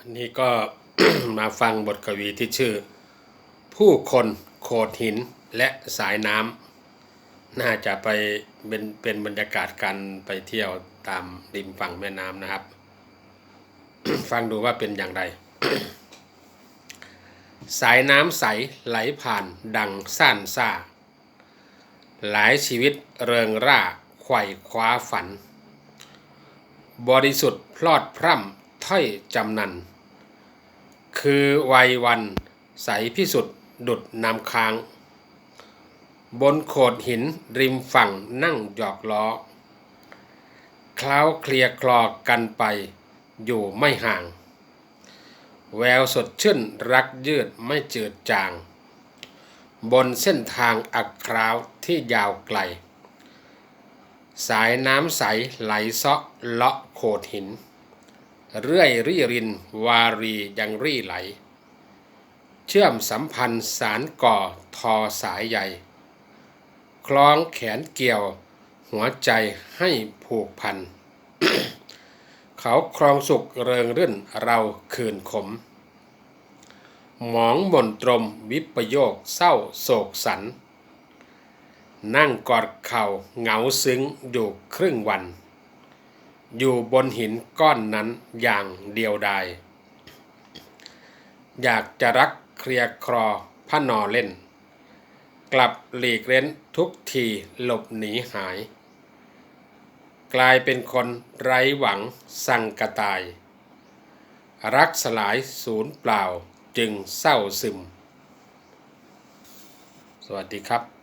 วันนี้ก็มาฟังบทกวีที่ชื่อ ผู้คนโขดหินและสายน้ำน่าจะไปเป็นเป็นบรรยากาศการไปเที่ยวตามริมฝั่งแม่น้ำนะครับ ฟังดูว่าเป็นอย่างไร สายน้ำใสไหลผ่านดังซ่านซ่า หลายชีวิตเริงร่าไขว่คว้าฝัน บริสุทธิ์พลอดพร่ำ ถ้อยจำนัน คือวัยวันใสพิสุทธิ์ดุดน้ำค้าง บนโขดหินริมฝั่งนั่งหยอกล้อ คล้าเคลียคลอกันไปอยู่ไม่ห่าง แววสดชื่นรักยืดไม่จืดจาง บนเส้นทางอักคราวที่ยาวไกล สายน้ำใสไหลเซาะเลาะโขดหิน เรื่อยรี่ริน วารียังรี่ไหล เชื่อมสัมพันธ์สารก่อทอสายใหญ่ คล้องแขนเกี่ยว หัวใจให้ผูกพัน เขาครองสุขเริงรื่นเราคืนขม หมองบนตรมวิปโยคเศร้าโศกสัน นั่งกอดเข่าเหงาซึ้งอยู่ครึ่งวัน อยู่บนหินก้อนนั้นอย่างเดียวดาย อยากจะรักเคลียร์ครอพระนอเล่น กลับหลีกเล้นทุกทีหลบหนีหาย กลายเป็นคนไร้หวังสั่งกระตาย รักสลายศูนย์เปล่าจึงเศร้าซึม สวัสดีครับ